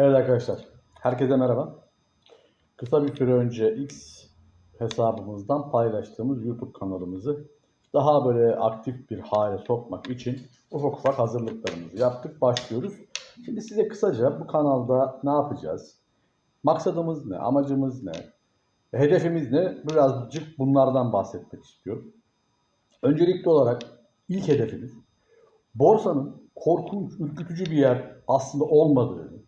Evet arkadaşlar, herkese merhaba. Kısa bir süre önce X hesabımızdan paylaştığımız YouTube kanalımızı daha böyle aktif bir hale sokmak için ufak ufak hazırlıklarımızı yaptık, başlıyoruz. Şimdi size kısaca bu kanalda ne yapacağız? Maksadımız ne? Amacımız ne? Hedefimiz ne? Birazcık bunlardan bahsetmek istiyorum. Öncelikli olarak ilk hedefimiz borsanın korkunç, ürkütücü bir yer aslında olmadığını,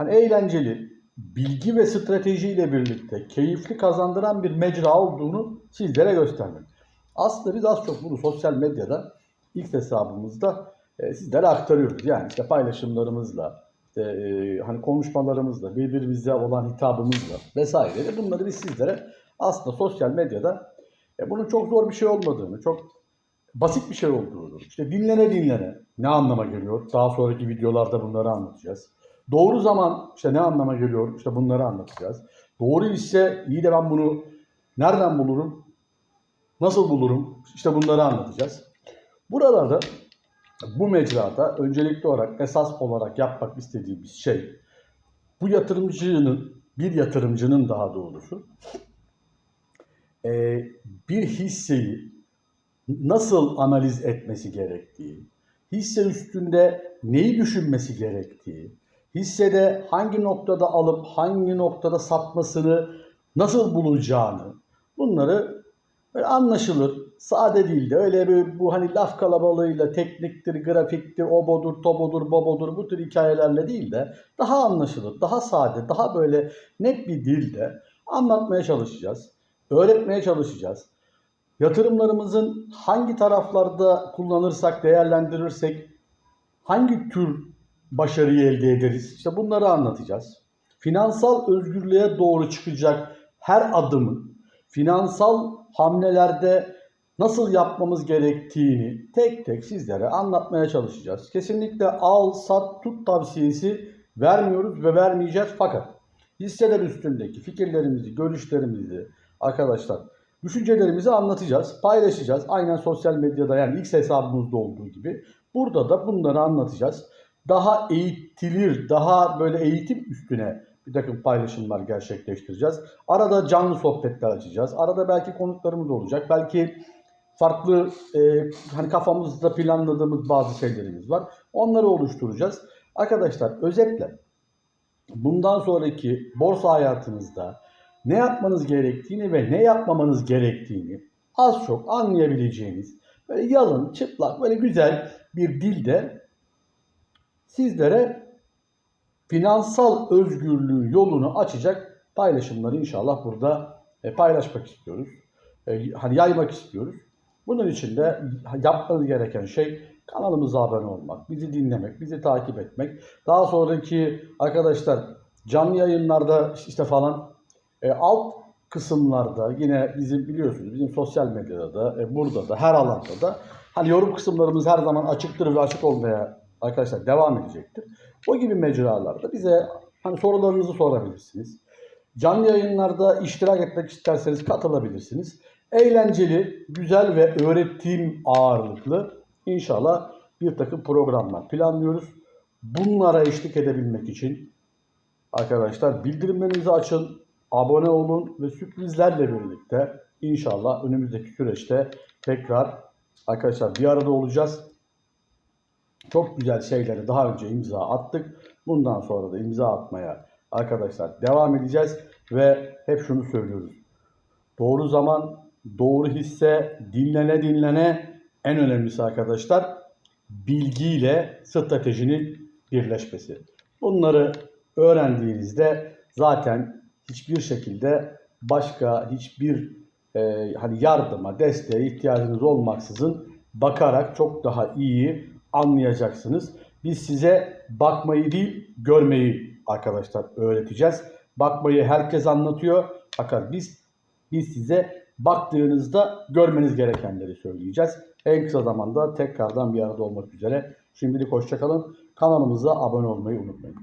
hani eğlenceli, bilgi ve stratejiyle birlikte keyifli kazandıran bir mecra olduğunu sizlere göstermek. Aslında biz az çok bunu sosyal medyada ilk hesabımızda e, sizlere aktarıyoruz. Yani işte paylaşımlarımızla, işte, e, hani konuşmalarımızla, birbirimize olan hitabımızla vesaire bunları biz sizlere aslında sosyal medyada e, bunun çok zor bir şey olmadığını, çok basit bir şey olduğunu, işte dinlene dinlene ne anlama geliyor? Daha sonraki videolarda bunları anlatacağız. Doğru zaman işte ne anlama geliyor? İşte bunları anlatacağız. Doğru ise iyi de ben bunu nereden bulurum? Nasıl bulurum? İşte bunları anlatacağız. Buralarda bu mecrada öncelikli olarak esas olarak yapmak istediğimiz şey bu yatırımcının bir yatırımcının daha doğrusu bir hisseyi nasıl analiz etmesi gerektiği, hisse üstünde neyi düşünmesi gerektiği, hissede hangi noktada alıp hangi noktada satmasını nasıl bulacağını bunları böyle anlaşılır, sade değil de öyle bir bu hani laf kalabalığıyla tekniktir, grafiktir, obodur, tobodur, bobodur bu tür hikayelerle değil de daha anlaşılır, daha sade, daha böyle net bir dilde anlatmaya çalışacağız. Öğretmeye çalışacağız. Yatırımlarımızın hangi taraflarda kullanırsak, değerlendirirsek hangi tür başarıyı elde ederiz? İşte bunları anlatacağız. Finansal özgürlüğe doğru çıkacak her adımın finansal hamlelerde nasıl yapmamız gerektiğini tek tek sizlere anlatmaya çalışacağız. Kesinlikle al, sat, tut tavsiyesi vermiyoruz ve vermeyeceğiz fakat hisseler üstündeki fikirlerimizi, görüşlerimizi arkadaşlar düşüncelerimizi anlatacağız, paylaşacağız. Aynen sosyal medyada yani X hesabımızda olduğu gibi. Burada da bunları anlatacağız. Daha eğitilir, daha böyle eğitim üstüne bir takım paylaşımlar gerçekleştireceğiz. Arada canlı sohbetler açacağız. Arada belki konuklarımız olacak. Belki farklı e, hani kafamızda planladığımız bazı şeylerimiz var. Onları oluşturacağız. Arkadaşlar özetle bundan sonraki borsa hayatınızda ne yapmanız gerektiğini ve ne yapmamanız gerektiğini az çok anlayabileceğiniz böyle yalın, çıplak, böyle güzel bir dilde sizlere finansal özgürlüğün yolunu açacak paylaşımları inşallah burada e, paylaşmak istiyoruz. E, hani yaymak istiyoruz. Bunun için de yapmanız gereken şey kanalımıza abone olmak, bizi dinlemek, bizi takip etmek. Daha sonraki arkadaşlar canlı yayınlarda işte falan e, alt kısımlarda yine bizim biliyorsunuz bizim sosyal medyada da burada da her alanda da hani yorum kısımlarımız her zaman açıktır ve açık olmaya arkadaşlar devam edecektir. O gibi mecralarda bize hani sorularınızı sorabilirsiniz. Canlı yayınlarda iştirak etmek isterseniz katılabilirsiniz. Eğlenceli, güzel ve öğretim ağırlıklı inşallah bir takım programlar planlıyoruz. Bunlara eşlik edebilmek için arkadaşlar bildirimlerinizi açın, abone olun ve sürprizlerle birlikte inşallah önümüzdeki süreçte tekrar arkadaşlar bir arada olacağız. Çok güzel şeyleri daha önce imza attık. Bundan sonra da imza atmaya arkadaşlar devam edeceğiz ve hep şunu söylüyoruz. Doğru zaman, doğru hisse, dinlene dinlene en önemlisi arkadaşlar bilgiyle stratejinin birleşmesi. Bunları öğrendiğinizde zaten hiçbir şekilde başka hiçbir e, hani yardıma, desteğe ihtiyacınız olmaksızın bakarak çok daha iyi anlayacaksınız. Biz size bakmayı değil, görmeyi arkadaşlar öğreteceğiz. Bakmayı herkes anlatıyor. Fakat biz biz size baktığınızda görmeniz gerekenleri söyleyeceğiz. En kısa zamanda tekrardan bir arada olmak üzere. Şimdilik hoşçakalın. Kanalımıza abone olmayı unutmayın.